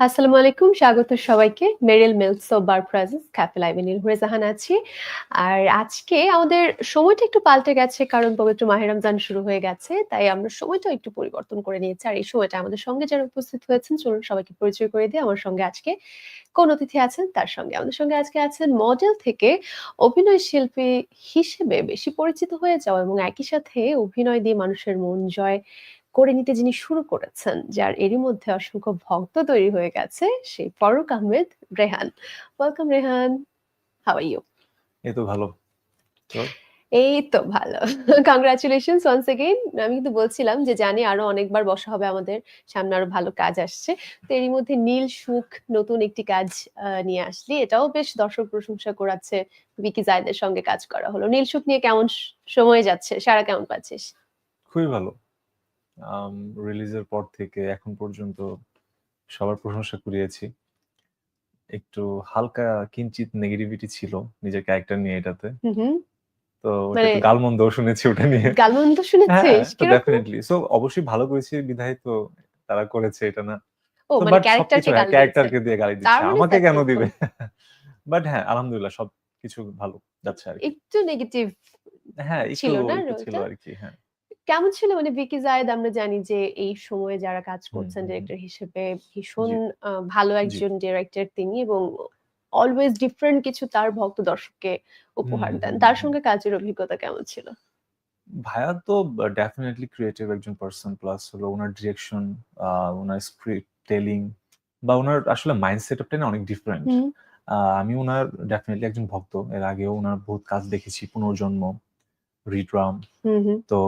আসসালামু আলাইকুম স্বাগত সবাইকে। Meril milk soap bar presents cafe Jahan আছি। আর আজকে আমাদের সময়টা একটু পাল্টে গেছে, কারণ পবিত্র মাহের রমজান শুরু হয়ে গেছে, তাই আমরা সময়টা একটু পরিবর্তন করে নিয়েছি। আর এই সময়টা আমাদের সঙ্গে যারা উপস্থিত হয়েছেন, চলুন সবাইকে পরিচয় করে দিয়ে আমার সঙ্গে আজকে কোন অতিথি আছেন? তার সঙ্গে আমাদের সঙ্গে আজকে আছেন মডেল থেকে অভিনয় শিল্পী হিসেবে বেশি পরিচিত হয়ে যাওয়া এবং একই সাথে অভিনয় দিয়ে মানুষের মন জয় করে নিতে যিনি শুরু করেছেন যার এরই মধ্যে অসংখ্য ভক্ত তৈরি হয়ে গেছে সেই Farooq Ahmed Rehan. Welcome Rehan how are you এই তো ভালো। এই তো ভালো। কংগ্রাচুলেশন ওয়ান্স এগেইন আমি কিন্তু বলছিলাম যে জানি আরও অনেকবার বসা হবে আমাদের সামনে আরও ভালো কাজ আসছে। তো এরই মধ্যে নীল সুখ নতুন একটি কাজ আহ, নিয়ে আসলি। এটাও বেশ দর্শক প্রশংসা করাচ্ছে। বিকি জায়দের সঙ্গে কাজ করা হলো। নীল সুখ নিয়ে কেমন সময় যাচ্ছে? সারা কেমন পাচ্ছিস? খুবই ভালো। রিলিজের পর থেকে এখন পর্যন্ত সবার প্রশংসা কুড়িয়েছি। একটু হালকা কিঞ্চিত নেগেটিভিটি ছিল নিজের ক্যারেক্টার নিয়ে এটাতে। তো মানে- গালমন্দ শুনেছি ওটা নিয়ে। গালমন্দ হ্যাঁ শুনেছিস তো ডেফিনেটলি সো অবশ্যই ভালো করেছি বিধায় তো তারা করেছে এটা না। ও মানে ক্যারেক্টারকে ক্যারেক্টারকে দিয়ে গালি দিচ্ছে। আমাকে কেন দিবে? বাট হ্যাঁ আলহামদুলিল্লাহ সব কিছু ভালো যাচ্ছে আর কি। একটু নেগেটিভ হ্যাঁ একটু ছিল? আর কি হ্যাঁ। কেমন ছিল? মানে বিকি জায়েদ আমরা জানি যে এই সময়ে যারা কাজ করছেন। ডিরেক্টর হিসেবে ভীষণ ভালো একজন ডিরেক্টর তিনি এবং অলওয়েজ ডিফারেন্ট কিছু তার ভক্ত দর্শককে উপহার দেন। তার সঙ্গে কাজের অভিজ্ঞতা কেমন ছিল? ভাইয়া তো ডেফিনেটলি ক্রিয়েটিভ একজন পার্সন প্লাস হলো ওনার ডিরেকশন ওনার স্ক্রিপ্ট টেলিং বা ওনার আসলে মাইন্ড সেট আপটা না অনেক ডিফারেন্ট আমি ওনার ডেফিনেটলি একজন ভক্ত। এর আগেও ওনার বহুত কাজ দেখেছি পুনর্জন্ম। রিড্রাম তো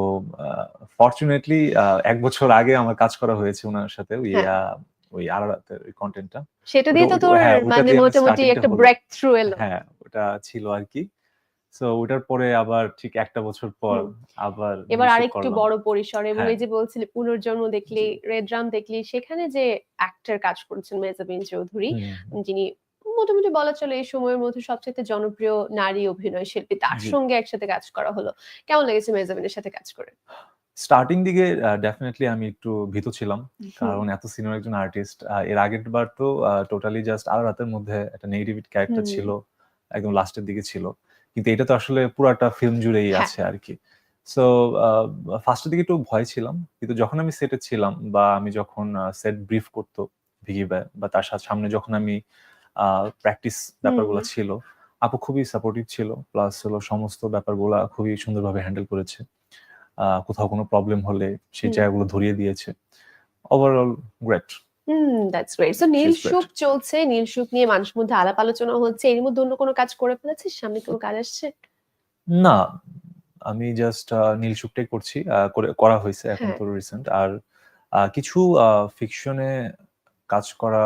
ফর্চুনেটলি এক বছর আগে আমার কাজ করা হয়েছে ওনার সাথে ওই হ্যাঁ। ওই আরাতের ওই কন্টেন্টটা সেটা দিয়ে তো তোর হ্যাঁ, মানে মোটামুটি একটা ব্রেক থ্রু এলো। হ্যাঁ ওটা ছিল আর কি। সো ওটার পরে আবার ঠিক একটা বছর পর আবার এবার আরেকটু বড় পরিসরে এবং হ্যাঁ। এই যে বলছিলি পুনর্জন্ম দেখলি রেড ড্রাম দেখলি সেখানে যে অ্যাক্টর কাজ করছেন মেজাবিন চৌধুরী। যিনি মোটামুটি বলা চলে এই সময়ের মধ্যে সবচেয়ে জনপ্রিয় নারী অভিনয় শিল্পী তার সঙ্গে একসাথে কাজ করা হলো। কেমন লেগেছে মেজাবিনের সাথে কাজ করে? স্টার্টিং দিকে ডেফিনেটলি আমি একটু ভীত ছিলাম কারণ এত সিনিয়র একজন আর্টিস্ট এর আগের বার তো টোটালি জাস্ট আর রাতের মধ্যে একটা নেগেটিভ ক্যারেক্টার ছিল একদম লাস্টের দিকে ছিল। কিন্তু এটা তো আসলে পুরাটা ফিল্ম জুড়েই হ্যাঁ। আছে আর কি সো ফার্স্টের দিকে একটু ভয় ছিলাম কিন্তু যখন আমি সেটে ছিলাম বা আমি যখন সেট ব্রিফ করতো ভাই বা তার সাথে সামনে যখন আমি প্র্যাকটিস ব্যাপারগুলো ছিল। আপু খুবই সাপোর্টিভ ছিল প্লাস হলো সমস্ত ব্যাপারগুলো খুবই সুন্দরভাবে হ্যান্ডেল করেছে। কোথাও কোনো প্রবলেম হলে সেই জায়গাগুলো ধরিয়ে দিয়েছে। Overall great hmm that's great so Neel সুখ চলছে নীল সুখ নিয়ে মানুষের মধ্যে আলাপ আলোচনা হচ্ছে। এর মধ্যে অন্য কোনো কাজ করে ফেলেছিস? সামনে কোনো কাজ আসছে? না আমি জাস্ট নীলসুকটাই করছি আহ, করে করা হয়েছে এখন হ্যাঁ। তো রিসেন্ট আর কিছু ফিকশনে কাজ করা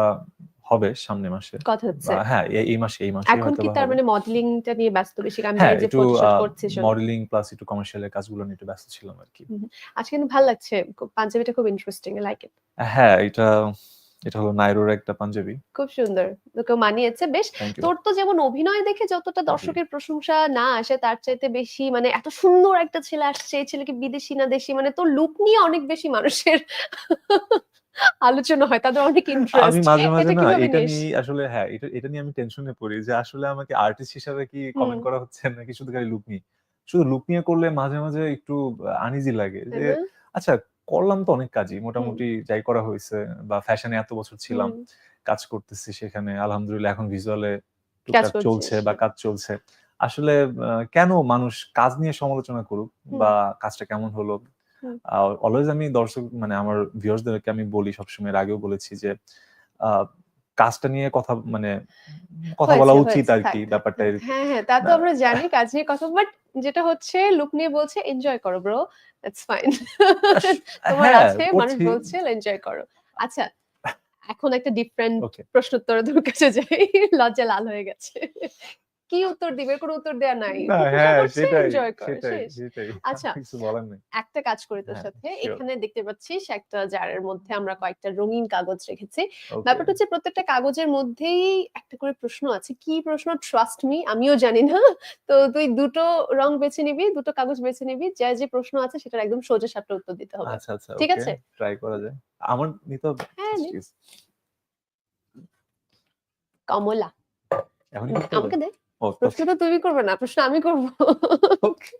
হবে সামনে মাসে। কথা হচ্ছে। হ্যাঁ এই- মাসে এই মাসে এখন কি তার মানে মডেলিংটা নিয়ে ব্যস্ত বেশি? আমি হ্যাঁ যে একটু ফটোশুট করছিস মডেলিং প্লাস একটু কমার্শিয়ালের কাজগুলো নিয়ে একটু ব্যস্ত ছিলাম আর কি। আজকে কিন্তু ভালো লাগছে। পাঞ্জাবিটা খুব ইন্টারেস্টিং লাইক ইট হ্যাঁ এটা এটা হলো নাইরোর একটা পাঞ্জাবি। খুব সুন্দর। তোকে মানিয়েছে। বেশ তোর তো যেমন অভিনয় দেখে যতটা দর্শকের প্রশংসা না আসে তার চাইতে বেশি মানে এত সুন্দর একটা ছেলে আসছে। এই ছেলেকে বিদেশি না দেশি মানে তোর লুক নিয়ে অনেক বেশি মানুষের আলোচনা হয় তাদের অনেক আমি মাঝে মাঝে না এটা নিয়ে আসলে হ্যাঁ এটা এটা নিয়ে আমি টেনশনে পড়ি যে আসলে আমাকে আর্টিস্ট হিসাবে কি কমেন্ট করা হচ্ছে নাকি শুধু খালি লুক নিয়ে? শুধু লুক নিয়ে করলে মাঝে মাঝে একটু আনইজি লাগে যে আচ্ছা করলাম তো অনেক কাজই মোটামুটি যাই করা হয়েছে বা ফ্যাশনে এত বছর ছিলাম কাজ করতেছি সেখানে আলহামদুলিল্লাহ এখন ভিজুয়ালে কাজ চলছে বা কাজ চলছে। আসলে কেন মানুষ কাজ নিয়ে সমালোচনা করুক বা কাজটা কেমন হলো। অলওয়েজ আমি দর্শক মানে আমার ভিউয়ার্সদেরকে আমি বলি সবসময় এর আগেও বলেছি যে কাজটা নিয়ে কথা মানে কথা বলা উচিত আর কি ব্যাপারটা হ্যাঁ হ্যাঁ তা তো আমরা জানি কাজ নিয়ে কথা বাট যেটা হচ্ছে লুক নিয়ে বলছে এনজয় করো ব্রো দ্যাটস ফাইন তোমার হ্যাঁ আছে মানুষ বলছে এনজয় করো। আচ্ছা এখন একটা ডিফারেন্ট প্রশ্নোত্তর তোর কাছে যাই লজ্জা লাল হয়ে গেছে। কি উত্তর দিবে? কোনো উত্তর দেয়া নাই। হ্যাঁ কর, আচ্ছা। একটা কাজ করি তোর হ্যাঁ, সাথে। এখানে দেখতে পাচ্ছিস একটা জারের মধ্যে আমরা কয়েকটা রঙিন কাগজ রেখেছি. ব্যাপারটা হচ্ছে প্রত্যেকটা কাগজের মধ্যেই একটা করে প্রশ্ন আছে। কি প্রশ্ন? ট্রাস্ট মি আমিও জানি না। তো তুই দুটো রং বেছে নিবি দুটো কাগজ বেছে নিবি যা যে প্রশ্ন আছে সেটার একদম সোজা সাপটা উত্তর দিতে হবে। আচ্ছা আচ্ছা ঠিক আছে? ট্রাই করা যায়। আমার নিতে হবে? হ্যাঁ. কমলা? আমাকে দে। প্রশ্ন তো তুমি করবে না প্রশ্ন আমি করব। Okay.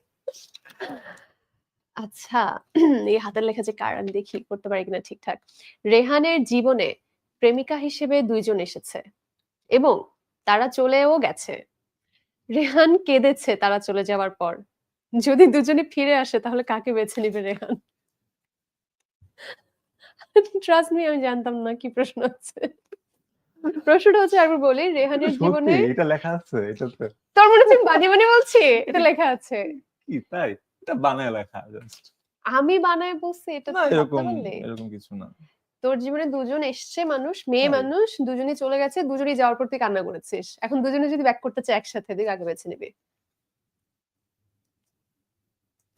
আচ্ছা এই হাতের লেখা যে কার আমি দেখি করতে পারি কিনা ঠিকঠাক। রেহানের জীবনে প্রেমিকা হিসেবে দুইজন এসেছে এবং তারা চলেও গেছে। রেহান কেঁদেছে তারা চলে যাওয়ার পর। যদি দুজনে ফিরে আসে তাহলে কাকে বেছে নিবে রেহান? ট্রাস্ট মি আমি জানতাম না কি প্রশ্ন আছে। প্রশ্নটা হচ্ছে আরেকবার বলি রেহানের জীবনে এটা লেখা আছে এটাতে। তোর মনে হচ্ছে বানিয়ে বানিয়ে বলছি? এটা লেখা আছে। কি তাই? এটা বানায় লেখা জাস্ট আমি বানায় বলছি এটা না এরকম এরকম কিছু না। তোর জীবনে দুজন এসছে মানুষ মেয়ে মানুষ দুজনই চলে গেছে দুজনই যাওয়ার পর তুই কান্না করেছিস। এখন দুজনে যদি ব্যাক করতে চাই একসাথে তুই কাকে বেছে নিবি।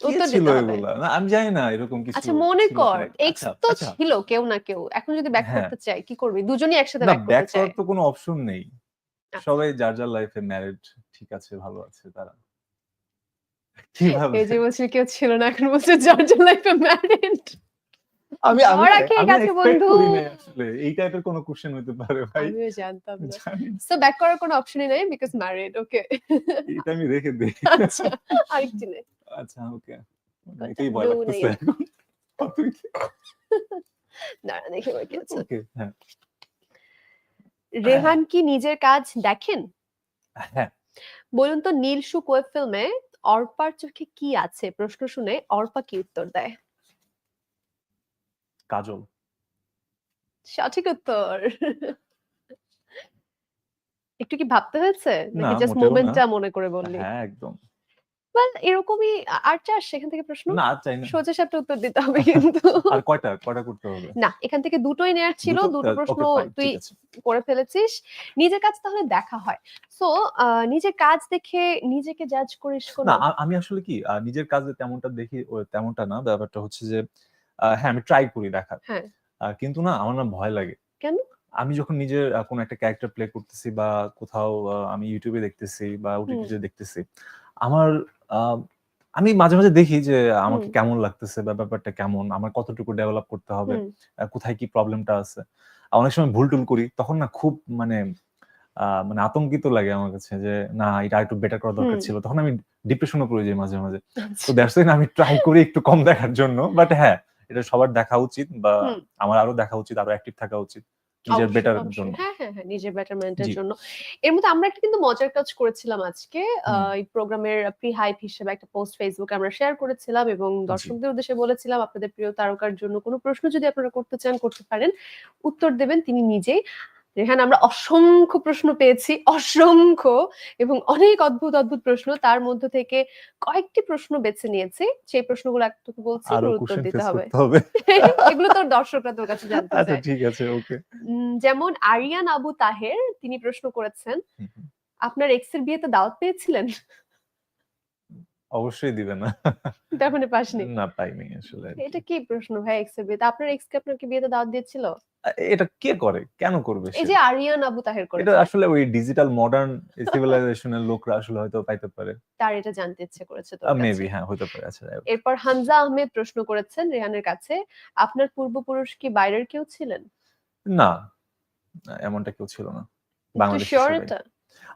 উত্তর ছিল দিতে হবে। এগুলা? না আমি জানি না এরকম কিছু আচ্ছা মনে ছিল কর কিনা। এক্স আচ্ছা, তো আচ্ছা। ছিল কেউ না কেউ। এখন যদি ব্যাক হ্যাঁ। করতে চাই কি করবি? দুজনই একসাথে না ব্যাক ব্যাক করতে চাই করার তো কোনো অপশন নেই। আচ্ছা। সবাই যার যার লাইফে ম্যারিড ঠিক আছে ভালো আছে তারা। কীভাবে? এই যে বলছিল কেউ ছিল না এখন বলছে জর্জ লাইফে ম্যারিড আমি আমি ওরা কে আমি গেছে expect বন্ধু? করি নাই আসলে। এই টাইপের কোনো কোশ্চেন হতে পারে ভাই। আমিও জানতাম না। জানি। না। সো ব্যাক করার কোনো অপশনই নাই বিকজ ম্যারিড ওকে এটা আমি রেখে দিই। আচ্ছা আরেকটি আচ্ছা ওকে? এটাই ভয় লাগতেছে। দেখি কি আছে ওকে হ্যাঁ। রেহান কি নিজের কাজ দেখেন? হ্যাঁ। বলুন তো নীল সুক ওয়েব ফিল্মে অর্পার চোখে কি আছে? প্রশ্ন শুনে অর্পা কি উত্তর দেয়? কাজল। সঠিক উত্তর। একটু কি ভাবতে হয়েছে? নাকি জাস্ট। মোমেন্টটা মনে করে বললি? হ্যাঁ একদম। ওয়েল এরকমই আর চাস সেখান থেকে প্রশ্ন না চাই না। সোজা সাপটা উত্তর দিতে হবে কিন্তু। আর কয়টা কয়টা করতে হবে? না এখান থেকে দুটোই নেয়ার ছিল দুটো? প্রশ্ন তুই করে ফেলেছিস। নিজের কাজ তাহলে দেখা হয়। সো নিজের কাজ দেখে নিজেকে জাজ করিস না আমি আসলে কি নিজের কাজে তেমনটা দেখি তেমনটা না ব্যাপারটা হচ্ছে যে হ্যাঁ আমি ট্রাই করি দেখার। হ্যাঁ। কিন্তু না আমার না ভয় লাগে। কেন? আমি যখন নিজের কোনো একটা ক্যারেক্টার প্লে করতেছি বা কোথাও আমি ইউটিউবে দেখতেছি বা ওটিটিতে দেখতেছি আমার আমি মাঝে মাঝে দেখি যে আমাকে কেমন লাগতেছে বা ব্যাপারটা কেমন আমার কতটুকু ডেভেলপ করতে হবে কোথায় কি প্রবলেমটা আছে। অনেক সময় ভুল টুল করি তখন না খুব মানে আহ, মানে আতঙ্কিত লাগে আমার কাছে যে না এটা একটু বেটার করা দরকার ছিল। তখন আমি ডিপ্রেশনে পড়ে যাই মাঝে মাঝে। তো আচ্ছা। দ্যাটস আমি ট্রাই করি একটু কম দেখার জন্য বাট হ্যাঁ এটা সবার দেখা উচিত বা আমার আরও দেখা উচিত আরও অ্যাক্টিভ থাকা উচিত। নিজের বেটার জন্য। হ্যাঁ হ্যাঁ হ্যাঁ নিজের বেটারমেন্টের জন্য। এর মধ্যে আমরা একটা কিন্তু মজার কাজ করেছিলাম আজকে। আহ, এই প্রোগ্রামের প্রি হাইপ হিসেবে একটা পোস্ট ফেসবুকে আমরা শেয়ার করেছিলাম এবং দর্শকদের উদ্দেশ্যে বলেছিলাম আপনাদের প্রিয় তারকার জন্য কোনো প্রশ্ন যদি আপনারা করতে চান করতে পারেন। উত্তর দেবেন তিনি নিজেই। রেহান আমরা অসংখ্য প্রশ্ন পেয়েছি অসংখ্য এবং অনেক অদ্ভুত অদ্ভুত প্রশ্ন। তার মধ্য থেকে কয়েকটি প্রশ্ন বেছে নিয়েছি। সেই প্রশ্নগুলো একটু বলছি উত্তর দিতে হবে। এগুলো তোর দর্শকরা তোর কাছে জানতে আচ্ছা ঠিক আছে ওকে যেমন আরিয়ান আবু তাহের তিনি প্রশ্ন করেছেন আপনার এক্সের বিয়েতে দাওয়াত পেয়েছিলেন? অবশ্যই দিবে না। তার মানে পাসনি। না পাইনি আসলে এটা কি প্রশ্ন ভাই এক্সের বিয়েতে আপনার এক্স কে আপনাকে বিয়েতে দাওয়াত দিয়েছিল? এটা কে করে? কেন করবে এই যে আরিয়ান আবু তাহের করে এটা আসলে ওই ডিজিটাল মডার্ন সিভিলাইজেশনের লোকরা আসলে হয়তো পাইতে পারে। তার এটা জানতে ইচ্ছে করেছে তো মেবি হ্যাঁ হতে পারে আচ্ছা এরপর হামজা আহমেদ প্রশ্ন করেছেন রেহানের কাছে আপনার পূর্বপুরুষ কি বাইরের কেউ ছিলেন? না এমনটা কেউ ছিল না। তুই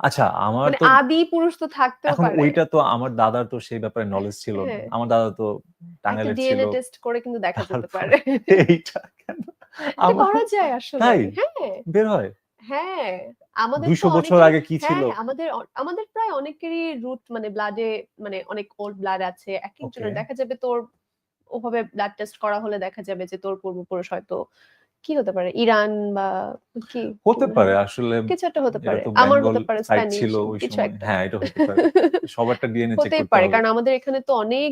আচ্ছা আমার মানে তো আদি পুরুষ তো থাকতেও এখন পারে। ওইটা তো আমার দাদার তো সেই ব্যাপারে নলেজ ছিল না। হ্যাঁ। আমার দাদা তো একটা টাঙ্গাইলের ছিল। ডিএনএ টেস্ট করে কিন্তু দেখা যেতে তারপর পারে এইটা কেন? এটা আমার করা যায় আসলে। তাই? হ্যাঁ। বের হয়। হ্যাঁ আমাদের তো দুইশো বছর অনেকেরই- আগে কি ছিল? হ্যাঁ আমাদের অ- আমাদের প্রায় অনেকেরই রুট মানে ব্লাডে মানে অনেক ওল্ড ব্লাড আছে। এক একজনের Okay. দেখা যাবে তোর ওভাবে ব্লাড টেস্ট করা হলে দেখা যাবে যে তোর পূর্বপুরুষ হয়তো কি হতে পারে? ইরান বা কি? হতে পারে আসলে কিছু একটা হতে পারে। আমার হতে পারে স্প্যানিশ ছিল ওই কিছু সময়। একটা। হ্যাঁ এটা হতে পারে। সবারটা ডিএনএ চেক করতে পারে কারণ আমাদের এখানে তো অনেক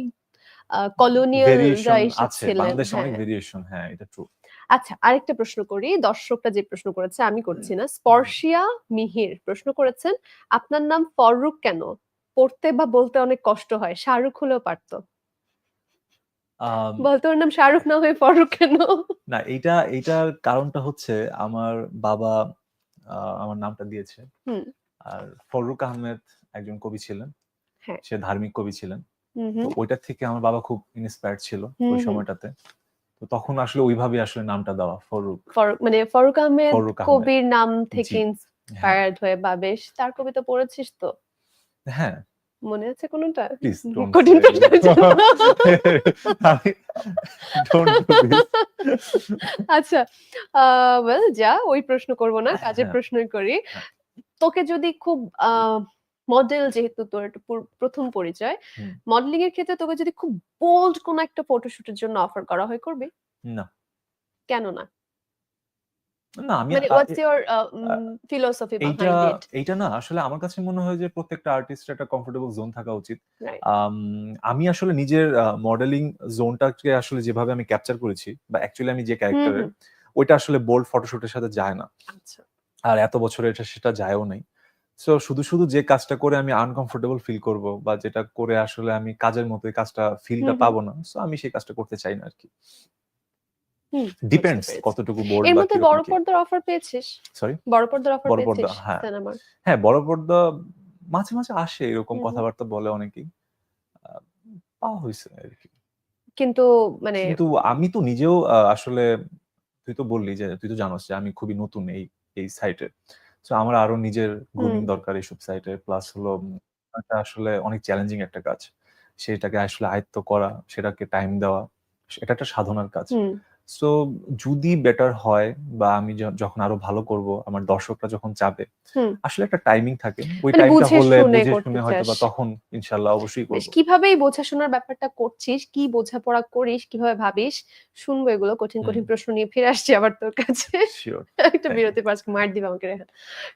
আছে এসেছিলেন বাংলাদেশে অনেক হ্যাঁ। ভেরিয়েশন হ্যাঁ এটা ট্রু আচ্ছা আরেকটা প্রশ্ন করি। দর্শকটা যে প্রশ্ন করেছে আমি করছি না। স্পর্শিয়া মিহির প্রশ্ন করেছেন আপনার নাম ফররুক কেন? পড়তে বা বলতে অনেক কষ্ট হয়। শাহরুখ হলেও পারতো। বলতে ওর নাম শাহরুখ না হয়ে ফররুক কেন? না এইটা এইটার কারণটা হচ্ছে আমার বাবা আমার নামটা দিয়েছে। আর ফররুক আহমেদ একজন কবি ছিলেন। হ্যাঁ। সে ধার্মিক কবি ছিলেন। ওইটার থেকে আমার বাবা খুব ইন্সপায়ার্ড ছিল ওই সময়টাতে। তো তখন আসলে ওইভাবে আসলে নামটা দেওয়া ফরুক। মানে ফরুক আহমেদ কবির নাম থেকে হ্যাঁ। ইন্সপায়ার্ড হয়ে বা বেশ তার কবিতা পড়েছিস তো? হ্যাঁ। মনে আছে কোনটা? কঠিন আচ্ছা ওয়েল যা ওই প্রশ্ন করব না কাজের হ্যাঁ। প্রশ্নই করি। হ্যাঁ। তোকে যদি খুব মডেল যেহেতু তোর একটা প্রথম পরিচয় মডেলিং এর ক্ষেত্রে তোকে যদি খুব বোল্ড কোন একটা ফটোশুটের জন্য অফার করা হয় করবি? না। কেন না? না আমি মানে হোয়াটস ইওর ফিলোসফি এইটা এইটা না আসলে আমার কাছে মনে হয় যে প্রত্যেকটা আর্টিস্টের একটা কমফোর্টেবল জোন থাকা উচিত। আমি আসলে নিজের মডেলিং জোনটাকে আসলে যেভাবে আমি ক্যাপচার করেছি বা অ্যাকচুয়ালি আমি যে ক্যারেক্টারের ওইটা আসলে বোল্ড ফটোশুটের সাথে যায় না। আচ্ছা। আর এত বছরে এটা সেটা যায়ও নাই। সো শুধু শুধু যে কাজটা করে আমি আনকমফোর্টেবল ফিল করব বা যেটা করে আসলে আমি কাজের মতো কাজটা ফিলটা। পাবো না সো আমি সেই কাজটা করতে চাই না আর কি। ডিপেন্ডস কতটুকু বোল্ড এর মধ্যে বড় পর্দার অফার পেয়েছিস? সরি বড় পর্দার অফার বড় পর্দা, হ্যাঁ। হ্যাঁ বড় পর্দা মাঝে মাঝে আসে এরকম। কথাবার্তা বলে অনেকেই। পাওয়া হয়েছে আর কি। কিন্তু মানে কিন্তু আমি তো নিজেও আসলে তুই তো বললি যে তুই তো জানোস যে আমি খুবই নতুন এই এই সাইটে তো আমার আরও নিজের গ্রুমিং দরকার এইসব সাইটে প্লাস হলো এটা আসলে অনেক চ্যালেঞ্জিং একটা কাজ। সেটাকে আসলে আয়ত্ত করা সেটাকে টাইম দেওয়া এটা একটা সাধনার কাজ। সো যদি বেটার হয় বা আমি য- যখন আরও ভালো করব আমার দর্শকরা যখন চাবে হুম। আসলে একটা টাইমিং থাকে। ওই মানে টাইমটা বুঝে হলে শুনে বুঝে করতে শুনে হয়তো বা তখন ইনশাল্লাহ অবশ্যই বেশ করব কীভাবে এই বোঝাশোনার ব্যাপারটা করছিস? কি বোঝাপড়া করিস? কীভাবে ভাবিস? শুনব এগুলো কঠিন কঠিন প্রশ্ন নিয়ে ফিরে আসছি আবার তোর কাছে। শিওর একটা বিরতি আজকে মার দিবে আমাকে রেহান।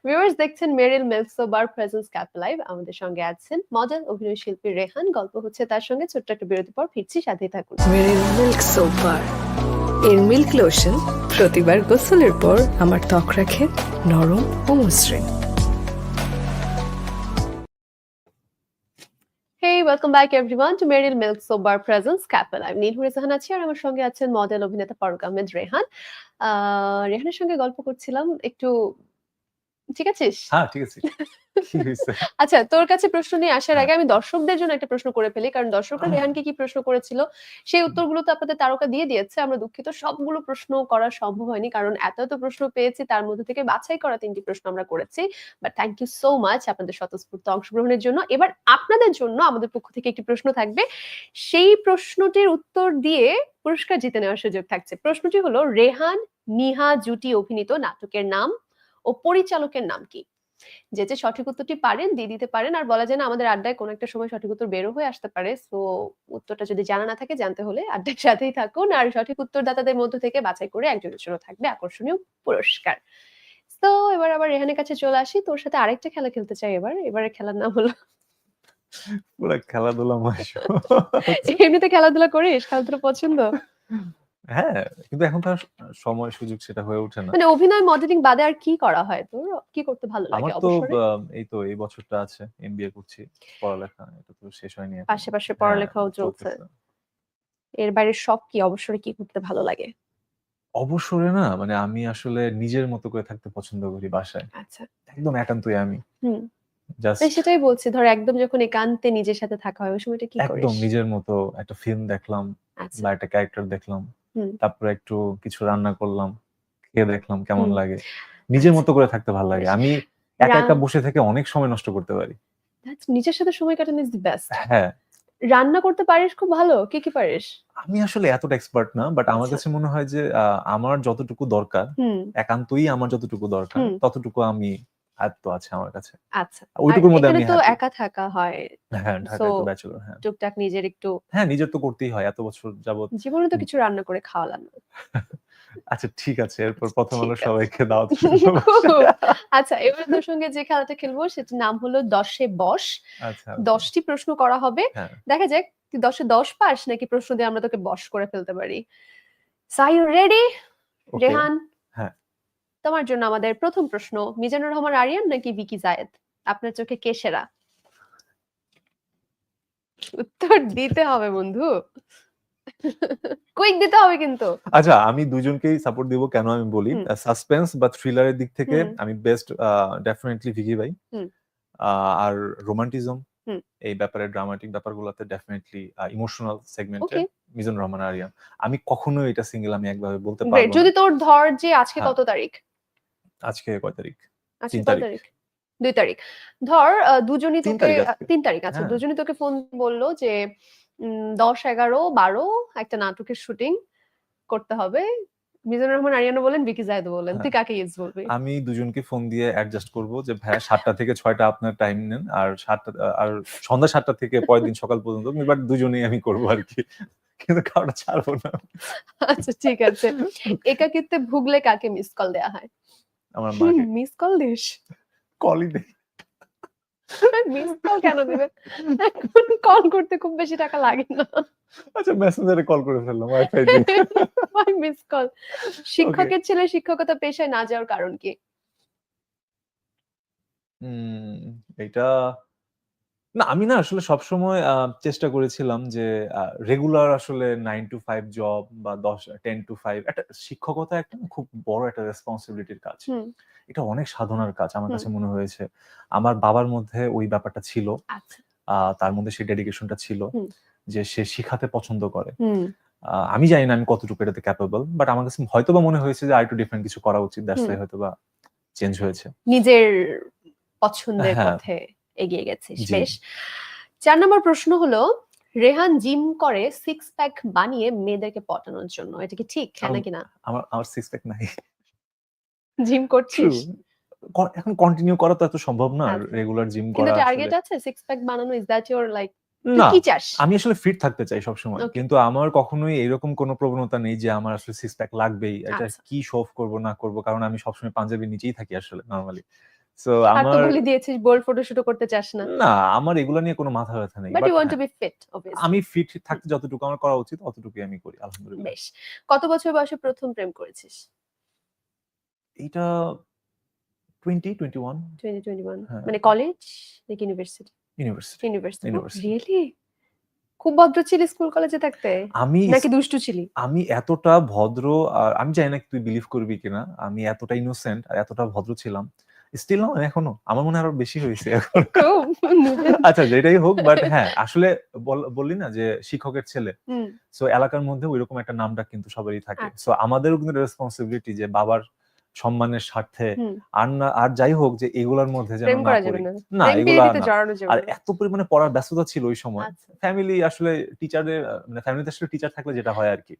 ভিউয়ার্স দেখছেন Meril milk soap bar presents cafe live আমাদের সঙ্গে আছেন মডেল অভিনয় শিল্পী রেহান। গল্প হচ্ছে তার সঙ্গে ছোট্ট একটা বিরতি পর ফিরছি সাথেই থাকুন। মেরিল মিল্ক সোপ বার এর মিল্ক লোশন প্রতিবার গোসলের পর আমার ত্বক রাখে নরম ও মসৃণ। Welcome back everyone to Meril milk soap bar presents cafe আমি নীল রেজাহান আছি আর আমার সঙ্গে আছেন মডেল অভিনেতা ফারুক আহমেদ রেহান। রেহানের সঙ্গে গল্প করছিলাম, একটু ঠিক আছিস? হ্যাঁ ঠিক আছে। আচ্ছা তোর কাছে প্রশ্ন নিয়ে আসার হ্যাঁ। আগে আমি দর্শকদের জন্য একটা প্রশ্ন করে ফেলি কারণ দর্শকরা রেহানকে কি প্রশ্ন করেছিল সেই উত্তরগুলো তো আপনাদের তারকা দিয়ে দিয়েছে। আমরা দুঃখিত সবগুলো প্রশ্ন করা সম্ভব হয়নি কারণ এত এত প্রশ্ন পেয়েছি তার মধ্যে থেকে বাছাই করা তিনটি প্রশ্ন আমরা করেছি। But thank you so much আপনাদের স্বতঃস্ফূর্ত অংশগ্রহণের জন্য। এবার আপনাদের জন্য আমাদের পক্ষ থেকে একটি প্রশ্ন থাকবে। সেই প্রশ্নটির উত্তর দিয়ে পুরস্কার জিতে নেওয়ার সুযোগ থাকছে। প্রশ্নটি হলো রেহান নিহা জুটি অভিনীত নাটকের নাম? ও পরিচালকের নাম কি? যে যে সঠিক উত্তরটি পারেন দিয়ে দিতে পারেন আর বলা যায় না আমাদের আড্ডায় কোনো একটা সময় সঠিক উত্তর বেরো হয়ে আসতে পারে। সো উত্তরটা যদি জানা না থাকে জানতে হলে আড্ডার সাথেই থাকুন। আর সঠিক উত্তরদাতাদের মধ্য থেকে বাছাই করে একজনের জন্য থাকবে আকর্ষণীয় পুরস্কার। তো এবার আবার রেহানের কাছে চলে আসি। তোর সাথে আরেকটা খেলা খেলতে চাই এবার। এবারে খেলার নাম হলো পুরো খেলাধুলা মাস এমনিতে খেলাধুলা করিস? খেলাধুলা পছন্দ? হ্যাঁ কিন্তু এখন তো আর সময় সুযোগ সেটা হয়ে ওঠে না। মানে অভিনয় মডেলিং বাদে আর কি করা হয় তোর? কি করতে ভালো লাগে আমার তো এই তো এই বছরটা আছে এমবিএ করছি পড়ালেখা এটা তো শেষ হয়নি এখনও। পাশে পাশে হ্যাঁ, পড়ালেখাও চলছে এর বাইরে শখ কি অবসরে কি করতে ভালো লাগে? অবসরে না মানে আমি আসলে নিজের মতো করে থাকতে পছন্দ করি বাসায়। আচ্ছা। একদম একান্তই আমি। হুম। সেটাই বলছি ধর একদম যখন একান্তে নিজের সাথে থাকা হয় ওই সময়টা কি একদম নিজের মতো একটা ফিল্ম দেখলাম আচ্ছা। বা একটা ক্যারেক্টার দেখলাম। তারপরে একটু কিছু রান্না করলাম খেয়ে দেখলাম কেমন লাগে। নিজের। মতো করে থাকতে ভালো লাগে। আমি একা একা বসে থেকে অনেক সময় নষ্ট করতে পারি। নিজের সাথে সময় কাটানো ইজ দি বেস্ট হ্যাঁ। রান্না করতে পারিস খুব ভালো। কি কি পারিস? আমি আসলে এতটা এক্সপার্ট না বাট আমার আচ্ছা। কাছে মনে হয় যে আমার যতটুকু দরকার একান্তই আমার যতটুকু দরকার ততটুকু আমি আয়ত্ত আছে আমার কাছে। আচ্ছা। ওইটুকুর মধ্যে আমি তো একা থাকা হয়। হ্যাঁ ঢাকায় তো ব্যাচেলর হ্যাঁ। টুকটাক নিজের একটু হ্যাঁ নিজের তো করতেই হয় এত বছর যাবত জীবনে তো কিছু রান্না করে খাওয়ালাম। না আচ্ছা ঠিক আছে এরপর প্রথম ঠিক আলো সবাইকে দাওয়াত আচ্ছা এবার তোর সঙ্গে যে খেলাটা খেলব সেটার নাম হলো দশে বস আচ্ছা দশটি প্রশ্ন করা হবে। হ্যাঁ। দেখা যাক তুই দশে দশ পাস নাকি প্রশ্ন দিয়ে আমরা তোকে বশ করে ফেলতে পারি। সাই ইউ রেডি রেহান। তোমার জন্য আমাদের প্রথম প্রশ্ন মিজানুর রহমান আরিয়ান নাকি ভিকি জায়েদ? আপনার চোখে কে সেরা? উত্তর দিতে হবে বন্ধু। কুইক দিতে হবে কিন্তু। আচ্ছা আমি দুজনকেই সাপোর্ট দিব কেন আমি বলি? সাসপেন্স বা থ্রিলারের দিক থেকে আমি বেস্ট ডেফিনেটলি ভিকি ভাই। আর রোমান্টিজম। এই ব্যাপারে ড্রামাটিক ব্যাপারগুলোতে ডেফিনেটলি ইমোশনাল সেগমেন্টে মিজান রহমান আরিয়ান। আমি কখনো এটা সিঙ্গেল আমি একভাবে বলতে পারব যদি তোর ধর যে আজকে হ্যাঁ। কত তারিখ? আজকে কয় তারিখ? তিন তারিখ। দুই তারিখ। ধর আহ, দুজনই তিন তোকে তারিখ তিন তারিখ আচ্ছা হ্যাঁ। দুজনই তোকে ফোন বলল যে দশ এগারো বারো একটা নাটকের শুটিং করতে হবে। মিজানুর রহমান আরিয়ানো বলেন বিকি জায়দ বলেন। তুই কাকে ইউজ বলবি আমি দুজনকে ফোন দিয়ে অ্যাডজাস্ট করব যে ভাইয়া সাতটা থেকে ছয়টা আপনার টাইম নেন। আর সাতটা আর সন্ধ্যা সাতটা থেকে পরের দিন সকাল পর্যন্ত এবার দুজনেই আমি করব আর কি। কিন্তু কারোটা ছাড়বো না। আচ্ছা ঠিক আছে। একাকিত্বে ভুগলে কাকে মিস কল দেয়া হয়? আমার মা মিস কল দিস। কলই দে মিস কল কেন দিবেন? এখন কল করতে খুব বেশি টাকা লাগে না। আচ্ছা মেসেঞ্জারে কল করে ফেললাম ওয়াইফাই দিয়ে। মিস কল শিক্ষকের ছেলে শিক্ষকতা পেশায় না যাওয়ার কারণ কি? হুম এটা না আমি না আসলে সবসময় চেষ্টা করেছিলাম যে রেগুলার আসলে নাইন টু ফাইভ জব বা দশ টেন টু ফাইভ একটা শিক্ষকতা একটা না খুব বড় একটা রেসপন্সিবিলিটির কাজ। হুম। এটা অনেক সাধনার কাজ আমার হুম। কাছে মনে হয়েছে। আমার বাবার মধ্যে ওই ব্যাপারটা ছিল। আচ্ছা। তার মধ্যে সেই ডেডিকেশনটা ছিল হুম। যে সে শিখাতে পছন্দ করে। হুম। আমি জানি না আমি কতটুকু এটাতে ক্যাপেবল বাট আমার কাছে হয়তো বা মনে হয়েছে যে আরেকটু ডিফারেন্ট কিছু করা উচিত। That's hmm. হয়তো বা চেঞ্জ হয়েছে। নিজের পছন্দের হ্যাঁ। পথে এগিয়ে গেছিস। বেশ। চার নম্বর প্রশ্ন হলো রেহান জিম করে সিক্স প্যাক বানিয়ে মেয়েদেরকে পটানোর জন্য এটা কি ঠিক? হ্যাঁ নাকি না? আমার আমার সিক্স প্যাক নাই। জিম করছিস? এখন কন্টিনিউ করা তো এত সম্ভব না আচ্ছা। রেগুলার জিম করা কিন্তু টার্গেট আছে সিক্স প্যাক বানানো ইজ দ্যাট ইওর লাইক না আমি আসলে ফিট থাকতে চাই সবসময়। Okay. কিন্তু আমার কখনোই এরকম কোনো প্রবণতা নেই যে আমার আসলে সিক্স প্যাক লাগবেই। এটা আচ্ছা। কি শো করব না করব কারণ আমি সবসময় পাঞ্জাবি নিচেই থাকি আসলে নরমালি সো তো আমার বলে দিয়েছিস বোল্ড ফটোশুটও করতে চাস না। না আমার এগুলো নিয়ে কোনো মাথা ব্যথা নেই। But you want to be fit obviously আমি ফিট থাকতে যতটুকু আমার করা উচিত অতটুকুই আমি করি আলহামদুলিল্লাহ। বেশ। কত বছর বয়সে প্রথম প্রেম করেছিস? টোয়েন্টি টোয়েন্টি ওয়ান 2021 হ্যাঁ। মানে কলেজ নাকি ইউনিভার্সিটি ইউনিভার্সিটি ইউনিভার্সিটি রিয়েলি খুব ভদ্র ছিলি স্কুল কলেজে থাকতে? আমি নাকি দুষ্টু ছিলি? আমি এতটা ভদ্র আর আমি জানি না তুই বিলিভ করবি কিনা। আমি এতটা ইনোসেন্ট আর এতটা ভদ্র ছিলাম। স্টিল না এখনও? আমার মনে হয় আরও বেশি হয়েছে এখন। আচ্ছা যেটাই হোক বাট হ্যাঁ আসলে বল- বললি না যে শিক্ষকের ছেলে। সো এলাকার মধ্যে ওইরকম একটা নামটা কিন্তু সবারই থাকে। আচ্ছা। সো আমাদেরও কিন্তু রেসপন্সিবিলিটি যে বাবার সম্মানের স্বার্থে আর না আর যাই হোক যে এগুলোর মধ্যে যেন না করি না। এগুলা আর এত পরিমাণে পড়ার ব্যস্ততা ছিল ওই সময়। আচ্ছা ফ্যামিলি আসলে টিচারের মানে ফ্যামিলিতে আসলে টিচার থাকলে যেটা হয় আর কি।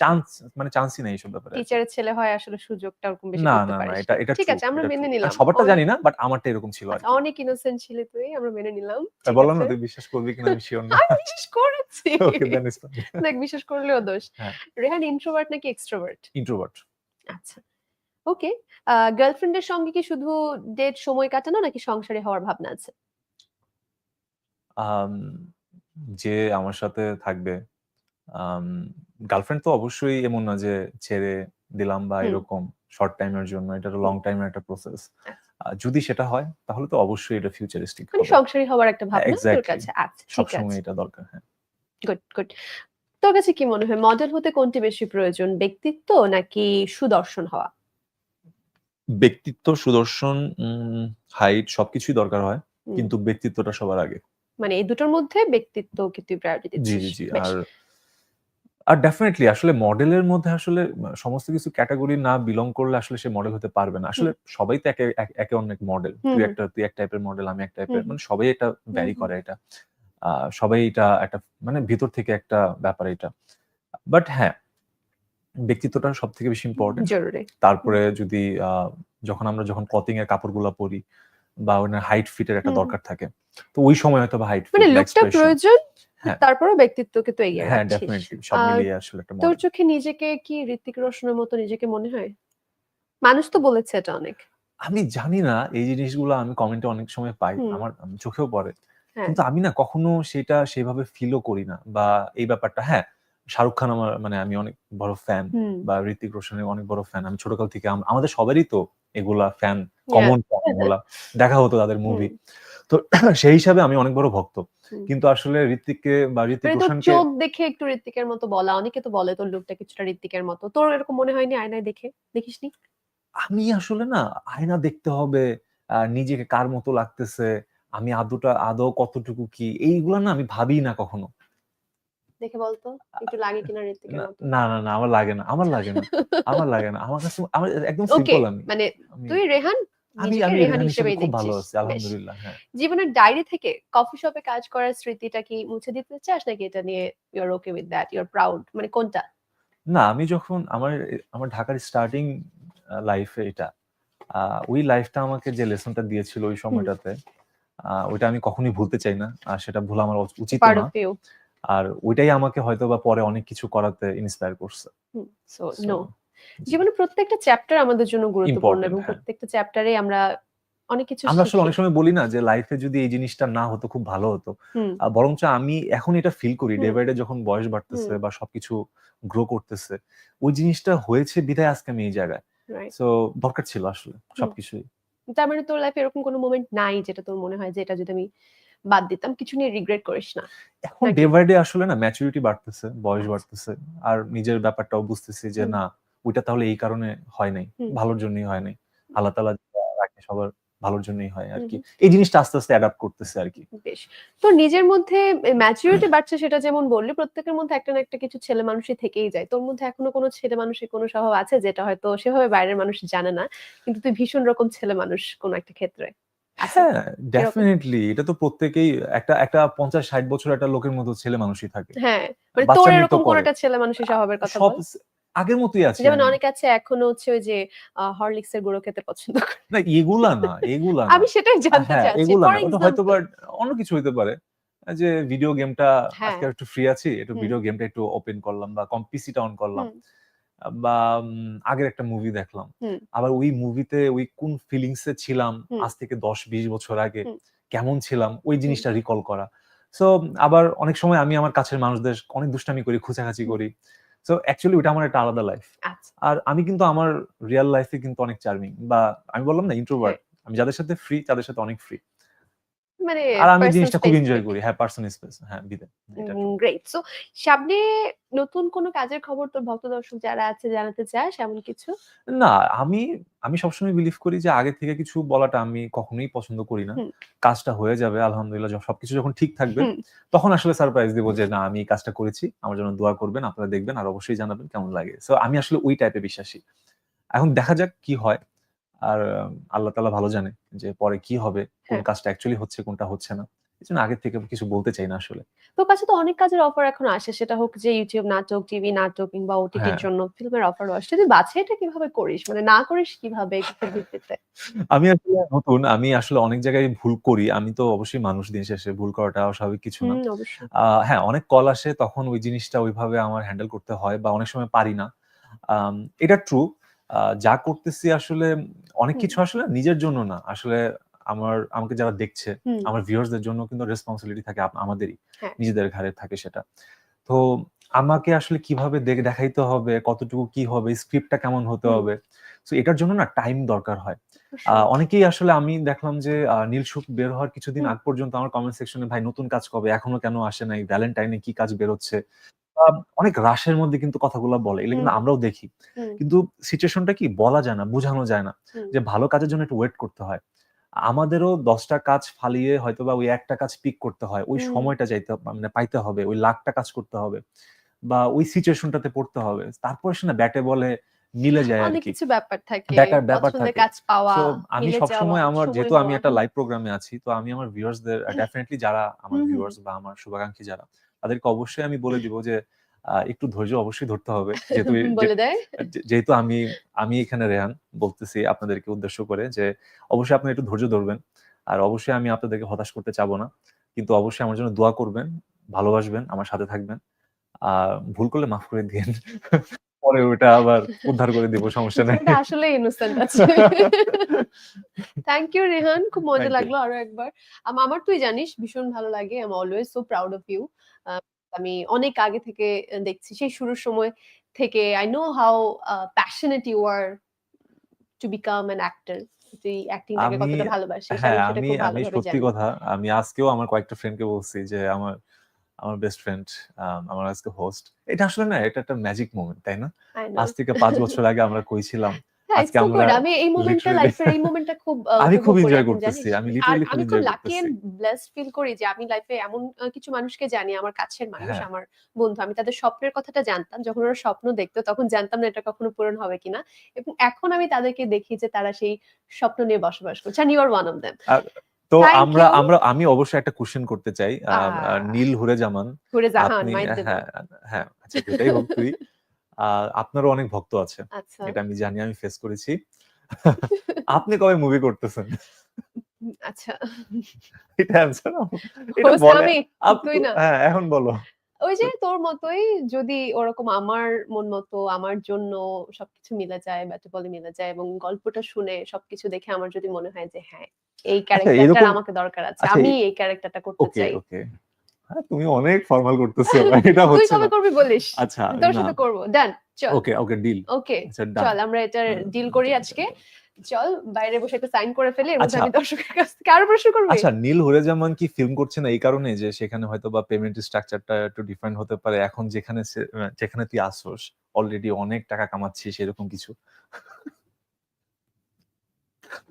চান্স মানে চান্সই নেই এইসব ব্যাপারে টিচারের ছেলে হয় আসলে সুযোগটা ওরকম বেশি না না না এটা এটা ঠিক আছে আমরা মেনে নিলাম। আর সবারটা জানি না বাট আমারটা এরকম ছিল আর আচ্ছা, অনেক ইনোসেন্ট ছিলি তুই আমরা মেনে নিলাম। বললাম না তুই বিশ্বাস করবি কিনা আমি শিওর না। আমি বিশ্বাস করেছি। ওকে দেন দেখ বিশ্বাস করলেও দোষ। হ্যাঁ। রেহান ইন্ট্রোভার্ট নাকি এক্সট্রোভার্ট ইন্ট্রোভার্ট আচ্ছা। ওকে। গার্লফ্রেন্ডের সঙ্গে কি শুধু ডেট সময় কাটানো নাকি সংসারে হওয়ার ভাবনা আছে? যে আমার সাথে থাকবে গার্লফ্রেন্ড তো অবশ্যই এমন না যে ছেড়ে দিলাম বা হুম। এরকম শর্ট টাইমের জন্য এটা লং টাইমের একটা প্রসেস আচ্ছা। যদি সেটা হয় তাহলে তো অবশ্যই এটা ফিউচারিস্টিক মানে সংসারী হওয়ার একটা ভাবনা তোর. কাছে আচ্ছা ঠিক সবসময় আছে। এটা দরকার হ্যাঁ। গুড গুড তোর কাছে কি মনে হয় মডেল হতে কোনটি বেশি প্রয়োজন ব্যক্তিত্ব নাকি সুদর্শন হওয়া? ব্যক্তিত্ব সুদর্শন হাইট সবকিছুই দরকার হয় কিন্তু ব্যক্তিত্বটা সবার আগে। মানে এই দুটোর মধ্যে ব্যক্তিত্ব কি তুই প্রায়োরিটি জি জি জি আর আর ডেফিনেটলি আসলে মডেলের মধ্যে আসলে সমস্ত কিছু ক্যাটাগরি না বিলং করলে আসলে সে মডেল হতে পারবে না। আসলে সবাই তো একে এক- একে অনেক মডেল তুই একটা তুই এক টাইপের মডেল আমি এক টাইপের মানে সবাই এটা ভ্যারি করে এটা। সবাই এটা একটা মানে ভিতর থেকে একটা ব্যাপার এটা। বাট হ্যাঁ ব্যক্তিত্বটা সব থেকে বেশি ইম্পর্টেন্ট জরুরি। তারপরে যদি যখন আমরা যখন কটিং এর কাপড়গুলো পরি বা ওনার হাইট ফিটের একটা দরকার থাকে তো ওই সময় হয়তো বা হাইট মানে লুকটা প্রয়োজন হ্যাঁ। তারপরেও ব্যক্তিত্বকে তো এগিয়ে হ্যাঁ ডেফিনেটলি সব মিলিয়ে আসলে একটা তোর চোখে নিজেকে কি ঋতিক রোশনের মতো নিজেকে মনে হয়? মানুষ তো বলেছে এটা অনেক। আমি জানি না এই জিনিসগুলো আমি কমেন্টে অনেক সময় পাই আমার চোখেও পড়ে। হ্যাঁ। কিন্তু আমি না কখনো সেটা সেভাবে ফিলও করি না বা এই ব্যাপারটা হ্যাঁ শাহরুখ খান আমার মানে আমি অনেক বড় ফ্যান বা ঋতিক রোশনের অনেক বড় ফ্যান আমি ছোটকাল থেকে আমাদের সবারই তো এগুলা ফ্যান কমন এগুলা। দেখা হতো তাদের মুভি তো সেই হিসাবে আমি অনেক বড় ভক্ত। কিন্তু আসলে ঋতিককে বা ঋতিক মানে রোশনকে চোখ দেখে একটু ঋত্বিকের মতো বলা অনেকে তো বলে তোর লুকটা কিছুটা ঋত্বিকের মতো। তোর এরকম মনে হয়নি আয়নায় দেখে? দেখিসনি? আমি আসলে না আয়না দেখতে হবে নিজেকে কার মতো লাগতেছে আমি আদৌটা আদৌ কতটুকু কি? এইগুলা না আমি ভাবি না কখনো। দেখে বলতো একটু লাগে কিনা ঋত্বিকের না মতো না না না, আমার লাগে না আমার লাগে না আমার লাগে না আমার কাছে আমার একদম সিম্পল আমি। মানে তুই রেহান আমি আমি রেহান হিসেবেই খুব ভালো আছি আলহামদুলিল্লাহ হ্যাঁ। জীবনের ডায়েরি থেকে কফি শপে কাজ করার স্মৃতিটা কি মুছে দিতে চাস নাকি এটা নিয়ে you're okay with that you are proud মানে কোনটা? না আমি যখন আমার আমার ঢাকার স্টার্টিং লাইফে এটা ওই লাইফটা আমাকে যে লেসনটা দিয়েছিল ওই সময়টাতে ওইটা আমি কখনোই ভুলতে চাই না আর সেটা ভুলা আমার উচিত না। ইউ আর ওইটাই আমাকে হয়তো বা পরে অনেক কিছু করাতে ইন্সপায়ার করছে। সো নো জীবনে প্রত্যেকটা চ্যাপ্টার আমাদের জন্য গুরুত্বপূর্ণ এবং হ্যাঁ। প্রত্যেকটা চ্যাপ্টারে আমরা অনেক কিছু আমরা আসলে অনেক সময় বলি না যে লাইফে যদি এই জিনিসটা না হতো খুব ভালো হতো। বরঞ্চ আমি এখন এটা ফিল করি ডে। বাই ডে যখন বয়স বাড়তেছে বা সবকিছু গ্রো করতেছে ওই জিনিসটা হয়েছে বিধায় আজকে আমি এই জায়গায়. সো দরকার ছিল আসলে সবকিছুই। তার মানে তোর লাইফে এরকম কোনো মোমেন্ট নাই যেটা তোর মনে হয় যে এটা যদি আমি বাদ দিতাম কিছু নিয়ে রিগ্রেট করিস না। এখন? ডে বাই ডে আসলে না ম্যাচুরিটি বাড়তেছে বয়স বাড়তেছে আর নিজের ব্যাপারটাও বুঝতেছি যে না ওইটা তাহলে এই কারণে হয় নাই ভালোর জন্যই হয় নাই। আল্লাহ তালা রাখে সবার ভালোর জন্যই হয় আর কি। এই জিনিসটা আস্তে আস্তে অ্যাডাপ্ট করতেছে আর কি। বেশ। তো নিজের মধ্যে ম্যাচুরিটি বাড়ছে সেটা যেমন বললি প্রত্যেকের মধ্যে একটা না একটা কিছু ছেলে মানুষই থেকেই যায়। তোর মধ্যে এখনও কোনো ছেলে মানুষের কোনো স্বভাব আছে যেটা হয়তো সেভাবে বাইরের মানুষ জানে না কিন্তু তুই ভীষণ রকম ছেলে মানুষ কোনো একটা ক্ষেত্রে? হ্যাঁ ডেফিনেটলি এটা তো প্রত্যেকেই একটা একটা পঞ্চাশ ষাট বছর একটা লোকের মতো ছেলে মানুষই থাকে। হ্যাঁ মানে তোর এরকম কোন একটা ছেলে মানুষের স্বভাবের কথা বল। আগের মতোই আছে যেমন। অনেকে আছে এখনও হচ্ছে ওই যে হরলিক্স এর গুঁড়ো খেতে পছন্দ করে। না এগুলা না এগুলা আমি সেটাই জানতে হ্যাঁ চাচ্ছি। এগুলা না। ওটা হয়তো বা অন্য কিছু হইতে পারে। যে ভিডিও গেমটা হ্যাঁ। আজকে একটু ফ্রি আছি একটু ভিডিও গেমটা একটু ওপেন করলাম বা কম্পিসিটা অন করলাম। বা আগের একটা মুভি দেখলাম। আবার ওই মুভিতে ওই কোন ফিলিংস এ ছিলাম আজ থেকে দশ বিশ বছর আগে কেমন ছিলাম ওই জিনিসটা রিকল করা। সো আবার অনেক সময় আমি আমার কাছের মানুষদের অনেক দুষ্টামি করি খুঁচাখাচি করি। সো অ্যাকচুয়ালি ওটা আমার একটা আলাদা লাইফ আচ্ছা। আর আমি কিন্তু আমার রিয়েল লাইফে কিন্তু অনেক চার্মিং বা আমি বললাম না ইন্ট্রোভার্ট আমি যাদের সাথে ফ্রি তাদের সাথে অনেক ফ্রি মানে আর আমি জিনিসটা খুব এনজয় করি। হ্যাঁ পার্সন স্পেস হ্যাঁ বিদে গ্রেট সো সামনে নতুন কোনো কাজের খবর তোর ভক্ত দর্শক যারা আছে জানাতে চাস এমন কিছু? না আমি আমি সবসময় বিলিভ করি যে আগে থেকে কিছু বলাটা আমি কখনোই পছন্দ করি না। কাজটা হয়ে যাবে আলহামদুলিল্লাহ সবকিছু যখন ঠিক থাকবে তখন আসলে সারপ্রাইজ দিব যে না আমি কাজটা করেছি। আমার জন্য দোয়া করবেন আপনারা দেখবেন আর অবশ্যই জানাবেন কেমন লাগে। সো আমি আসলে ওই টাইপে বিশ্বাসী। এখন দেখা যাক কি হয়। আর আল্লাহ তালা ভালো জানে যে পরে কি হবে কোন হ্যাঁ। কাজটা অ্যাকচুয়ালি হচ্ছে কোনটা হচ্ছে না। এই জন্য আগে থেকে কিছু বলতে চাই না আসলে। তোর কাছে তো অনেক কাজের অফার এখন আসে। সেটা হোক যে ইউটিউব নাটক টিভি নাটক কিংবা ওটিটির হ্যাঁ। জন্য ফিল্মের অফারও আসে। তুই বাছাইটা কীভাবে করিস? মানে না করিস কীভাবে ভিত্তিতে? আমি আসলে নতুন আমি আসলে অনেক জায়গায় ভুল করি। আমি তো অবশ্যই মানুষ দিন শেষে ভুল করাটা অস্বাভাবিক কিছু না। আহ, হ্যাঁ অনেক কল আসে তখন ওই জিনিসটা ওইভাবে আমার হ্যান্ডেল করতে হয় বা অনেক সময় পারি না। এটা ট্রু যা করতেছি আসলে অনেক কিছু আসলে নিজের জন্য না। আসলে আমার আমাকে যারা দেখছে আমার ভিউয়ার্সদের জন্য কিন্তু রেসপন্সিবিলিটি থাকে আমাদেরই। হ্যাঁ। নিজেদের ঘাড়ে থাকে সেটা। তো আমাকে আসলে কীভাবে দেখ- দেখাইতে হবে কতটুকু কি হবে স্ক্রিপ্টটা কেমন হতে হবে? তো এটার জন্য না টাইম দরকার হয়। আহ, অনেকেই আসলে আমি দেখলাম যে আহ, নীলসুখ বের হওয়ার কিছুদিন আগ পর্যন্ত আমার কমেন্ট সেকশনে ভাই নতুন কাজ কবে? এখনও কেন আসে নাই? ভ্যালেন্টাইনে কি কাজ বেরোচ্ছে? অনেক রাশের মধ্যে কিন্তু কথাগুলো বলে এগুলো কিন্তু আমরাও দেখি। কিন্তু সিচুয়েশনটা কি? বলা যায় না বোঝানো যায় না যে ভালো কাজের জন্য একটু ওয়েট করতে হয়। আমাদেরও দশটা কাজ ফালিয়ে হয়তো বা ওই একটা কাজ পিক করতে হয় ওই। সময়টা চাইতে মানে পাইতে হবে ওই লাখটা কাজ করতে হবে বা ওই সিচুয়েশনটাতে পড়তে হবে। তারপরে সে না ব্যাটে বলে মিলে যায় আর কি। কিছু ব্যাপার থাকে ব্যাপার- ব্যাপার থাকে। কাজ পাওয়া আমি সবসময় আমার যেহেতু আমি একটা লাইভ প্রোগ্রামে আছি তো আমি আমার ভিউয়ার্সদের ডেফিনেটলি যারা আমার। ভিউয়ার্স বা আমার শুভাকাঙ্ক্ষী যারা তাদেরকে অবশ্যই আমি বলে দিব যে একটু ধৈর্য অবশ্যই ধরতে হবে। যেহেতু দেয়। যেহেতু আমি আমি এখানে রেহান বলতেছি আপনাদেরকে উদ্দেশ্য করে যে অবশ্যই আপনি একটু ধৈর্য ধরবেন। আর অবশ্যই আমি আপনাদেরকে হতাশ করতে চাবো না। কিন্তু অবশ্যই আমার জন্য দোয়া করবেন ভালোবাসবেন আমার সাথে থাকবেন। আর ভুল করলে মাফ করে দিন পরে ওটা আবার উদ্ধার করে দিব সমস্যা নেই আসলে ইনোসেন্ট আছে থ্যাংক ইউ রেহান খুব মজা লাগল আরও একবার আমার তুই জানিস ভীষণ ভালো লাগে I am always so proud of you আমি অনেক আগে থেকে দেখছি। সেই শুরুর সময় থেকে I know how a passionate you are to become an actor. তুই অ্যাক্টিংটাকে আমি কতটা ভালোবাসিস। হ্যাঁ, আমি আমি সত্যি কথা আমি আজকেও আমার কয়েকটা ফ্রেন্ডকে বলছি যে আমার আমার বেস্ট ফ্রেন্ড আমার আজকে হোস্ট। এটা আসলে না এটা একটা ম্যাজিক মোমেন্ট, তাই না? আজ থেকে পাঁচ বছর আগে আমরা কইছিলাম হ্যাঁ, আজকে আমরা আমি এই মোমেন্টটা লাইফের এই মোমেন্টটা খুব আমি খুব এনজয় করতেছি। আমি আর লিটারেলি খুব আমি খুব লাকি করতেছি। ব্লেসড ফিল করি যে আমি লাইফে এমন কিছু মানুষকে জানি আমার কাছের মানুষ, হ্যাঁ। আমার বন্ধু। আমি তাদের স্বপ্নের কথাটা জানতাম। যখন ওরা স্বপ্ন দেখতো তখন জানতাম না এটা কখনো পূরণ হবে কিনা। এবং এখন আমি তাদেরকে দেখি যে তারা সেই স্বপ্ন নিয়ে বসবাস করছে। and you are one of them. তো আমরা আমরা আমি অবশ্যই একটা কোশ্চেন করতে চাই। নীল হুরে জাহান আপনি হ্যাঁ, হ্যাঁ, আচ্ছা এটাই হোক তুই। আপনারও অনেক ভক্ত আছে। আচ্ছা। এটা আমি জানি আমি ফেস করেছি। আপনি কবে মুভি করতেছেন? আচ্ছা। এটা অ্যানসার এটা বলে বলেন। তুই না। হ্যাঁ, এখন বলো। ওই যে তোর মতোই যদি ওরকম আমার মন মতো আমার জন্য সবকিছু মিলে যায়, ব্যাটে-বলে মিলে যায় এবং গল্পটা শুনে সবকিছু দেখে আমার যদি মনে হয় যে হ্যাঁ, এই আচ্ছা ক্যারেক্টারটার এরকম আমাকে দরকার আছে। আচ্ছা আমি এই ক্যারেক্টারটা করতে চাই। হ্যাঁ, তুমি অনেক ফরমাল করতেছো। এটা তুই হচ্ছে কবে করবি বলিস? আচ্ছা তোর সাথে করব। ডান। চল। Okay, okay deal. ওকে। আচ্ছা চল আমরা এটা ডিল করি আজকে। চল বাইরে বসে একটা সাইন করে ফেলি। এবং আচ্ছা। আমি দর্শকের কাছ থেকে আরও প্রশ্ন করব আচ্ছা নীল হুরে-জামান কি ফিল্ম করছে না এই কারণে যে সেখানে হয়তো বা পেমেন্ট স্ট্রাকচারটা একটু ডিফারেন্ট হতে পারে। এখন যেখানে যেখানে তুই আসোস অলরেডি অনেক টাকা কামাচ্ছিস এরকম কিছু?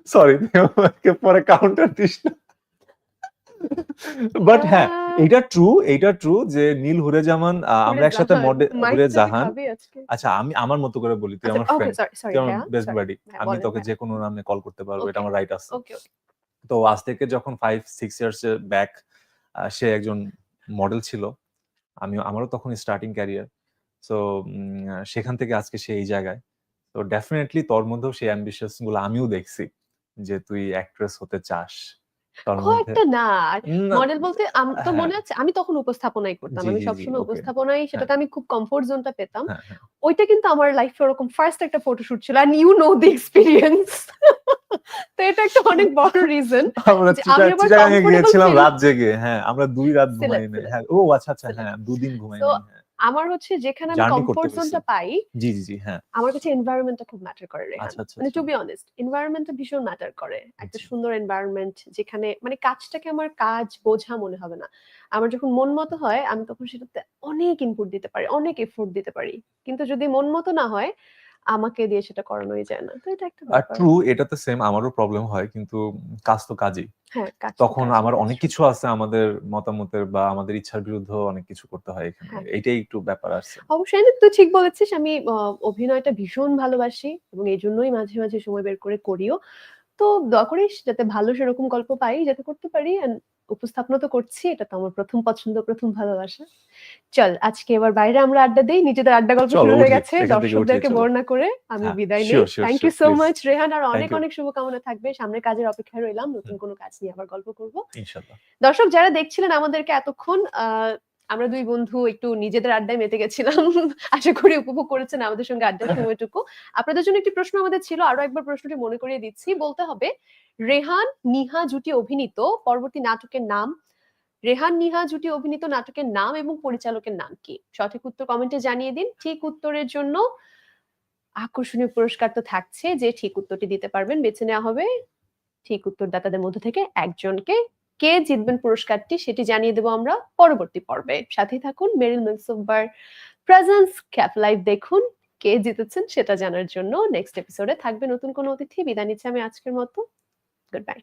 সরি আমাকে পরে কাউন্টার দিস না। বাট হ্যাঁ, এটা ট্রু, এটা ট্রু যে নীল হুরে-জামান আ আমরা একসাথে হুরে জাহান আচ্ছা আমি আমার মতো করে বলি তুই আচ্ছা আমার ফ্রেন্ড। তুই আমার বেস্ট সরি। বাডি। হ্যাঁ, আমি তোকে ভাইয়া। যেকোনো নামে কল করতে পারব। এটা আমার রাইট আছে। তো আজ থেকে যখন 5-6 ইয়ার্স এর ব্যাক সে একজন মডেল ছিল। আমিও আমারও তখন স্টার্টিং ক্যারিয়ার। সো সেখান থেকে আজকে সে এই জায়গায়। তো ডেফিনেটলি তোর মধ্যেও সেই অ্যাম্বিশনসগুলো আমিও দেখছি। যে তুই অ্যাক্ট্রেস হতে চাস। তোর খুব মধ্যে একটা না। না মডেল বলতে আম তোর হ্যাঁ। মনে আছে? আমি তখন উপস্থাপনাই করতাম। জি, আমি জি, জি। সবসময় ওকে। উপস্থাপনায় হ্যাঁ। সেটাতে আমি খুব কমফোর্ট জোনটা পেতাম। হ্যাঁ, হ্যাঁ। ওইটা কিন্তু আমার লাইফে ওরকম ফার্স্ট একটা ফটোশুট ছিল। And you know the experience. তো এটা একটা অনেক বড় রিজন আমরা যে চিটা আমি আবার চিটাগাং এ কমফোর্টেবল গিয়েছিলাম রাত জেগে। হ্যাঁ, আমরা 2 রাত সিলেট, ঘুমাই নাই। সিলেট। হ্যাঁ, ও আচ্ছা, আচ্ছা সিলেট। হ্যাঁ, ২ দিন ঘুমাই তো নাই। আমার হচ্ছে যেখানে আমি কমফোর্ট জোনটা পাই, জি, জি, জি। হ্যাঁ। আমার কাছে এনवायरमेंटটা খুব ম্যাটার করে রেহান। আচ্ছা, আচ্ছা, মানে। টু বি অনেস্ট এনवायरमेंटটা ভীষণ ম্যাটার করে। একটা সুন্দর এনवायरमेंट যেখানে মানে কাজটাকে আমার কাজ বোঝা মনে হবে না। আমার যখন মন মতো হয় আমি তখন সেটাতে অনেক ইনপুট দিতে পারি, অনেক এফোর্ট দিতে পারি। কিন্তু যদি মন মতো না হয়, আমাকে দিয়ে সেটা করানোই যায় না। তো এটা একটা আ ব্যাপার। ট্রু এটাতে সেম আমারও প্রবলেম হয়। কিন্তু কাজ তো কাজই। হ্যাঁ, তখন আমার অনেক কিছু আছে আমাদের মতামতের বা আমাদের ইচ্ছার বিরুদ্ধেও অনেক কিছু করতে হয় এখানে। হ্যাঁ। এইটাই একটু ব্যাপার আছে। অবশ্যই তুই ঠিক বলেছিস। আমি অভিনয়টা ভীষণ ভালোবাসি এবং এই জন্যই মাঝে, মাঝে সময় বের করে করিও। তো দয়া করিস যাতে ভালো সেরকম গল্প পাই, যাতে করতে পারি উপস্থাপনা তো করছি। এটা তো আমার প্রথম পছন্দ, প্রথম ভালোবাসা। চল আজকে এবার বাইরে আমরা আড্ডা দেই। নিজেদের আড্ডা গল্প শুরু হয়ে গেছে। দর্শকদেরকে বর্ণনা করে আমি হ্যাঁ, বিদায় নেই। Thank you so much Rehan আর অনেক, অনেক শুভকামনা থাকবে। সামনের কাজের অপেক্ষায় রইলাম। নতুন কোনো কাজ নিয়ে আবার গল্প করব। ইনশাআল্লাহ। দর্শক যারা দেখছিলেন আমাদেরকে এতক্ষণ আ আমরা দুই বন্ধু একটু নিজেদের আড্ডায় মেতে গেছিলাম। আশা করি উপভোগ করেছেন আমাদের সঙ্গে আড্ডার সময়টুকু। আপনাদের জন্য একটি প্রশ্ন আমাদের ছিল। আরও একবার প্রশ্নটি মনে করিয়ে দিচ্ছি। বলতে হবে রেহান, নিহা জুটি অভিনীত পরবর্তী নাটকের নাম রেহান, নিহা জুটি অভিনীত নাটকের নাম এবং পরিচালকের নাম কি? সঠিক উত্তর কমেন্টে জানিয়ে দিন। ঠিক উত্তরের জন্য আকর্ষণীয় পুরস্কার তো থাকছে। যে ঠিক উত্তরটি দিতে পারবেন বেছে নেওয়া হবে ঠিক উত্তরদাতাদের মধ্য থেকে একজনকে। কে জিতবেন পুরস্কারটি সেটি জানিয়ে দেব আমরা পরবর্তী পর্বে। সাথে থাকুন, Meril milk soap bar presents, cafe live দেখুন। কে জিতেছেন সেটা জানার জন্য নেক্সট এপিসোডে থাকবে নতুন কোনো অতিথি। বিদায় নিচ্ছি আমি আজকের মতো। Goodbye.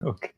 ওকে।